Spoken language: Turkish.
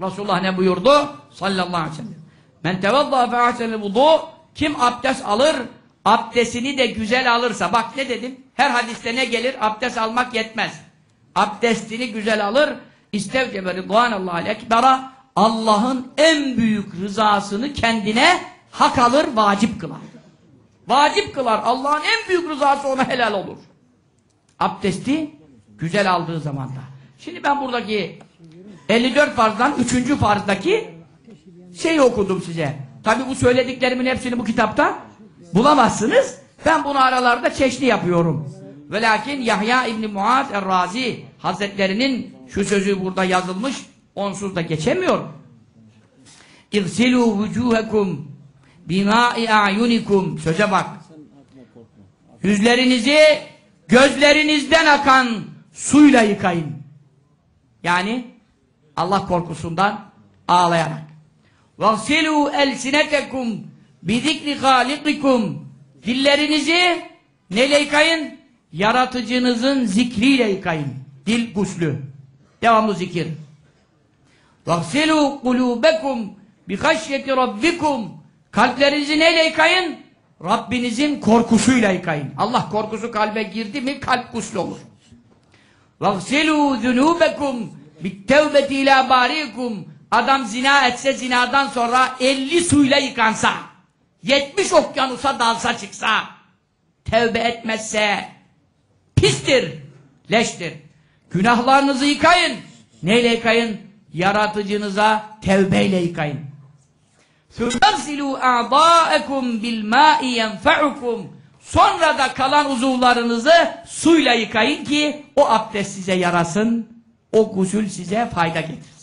Resulullah ne buyurdu? Sallallahu aleyhi ve sellem. Men tevadda fe ahsenel vudu kim abdest alır, abdestini de güzel alırsa. Bak ne dedim? Her hadiste ne gelir? Abdest almak yetmez. Abdestini güzel alır. İstevcebe ridvanallahi ekbera Allah'ın en büyük rızasını kendine hak alır, vacip kılar. Vacip kılar. Allah'ın en büyük rızası ona helal olur. Abdesti güzel aldığı zaman da. Şimdi ben buradaki 54 farzdan 3. farzdaki şeyi okudum size. Tabi bu söylediklerimin hepsini bu kitapta bulamazsınız. Ben bunu aralarda çeşni yapıyorum. Ve lakin Yahya İbni Muaz Er-Razi Hazretlerinin şu sözü burada yazılmış onsuz da geçemiyor. İgsilû vücûhekum bimâ'i a'yunikum söze bak. Yüzlerinizi gözlerinizden akan suyla yıkayın. Yani Allah korkusundan ağlayarak. وَغْسِلُوا اَلْسِنَتَكُمْ بِذِكْرِ خَالِقِكُمْ Dillerinizi neyle yıkayın? Yaratıcınızın zikriyle yıkayın. Dil guslü. Devamlı zikir. وَغْسِلُوا قُلُوبَكُمْ بِخَشْيَةِ رَبِّكُمْ Kalplerinizi neyle yıkayın? Rabbinizin korkusuyla yıkayın. Allah korkusu kalbe girdi mi kalp guslu olur. وَغْسِلُوا ذُنُوبَكُمْ bittevbeti ila barikum. Adam zina etse zinadan sonra 50 suyla yıkansa 70 okyanusa dalsa çıksa tevbe etmezse pistir leştir. Günahlarınızı yıkayın. Neyle yıkayın? Yaratıcınıza tevbeyle yıkayın. Sonra da kalan uzuvlarınızı suyla yıkayın ki o abdest size yarasın o gusül size fayda getirir.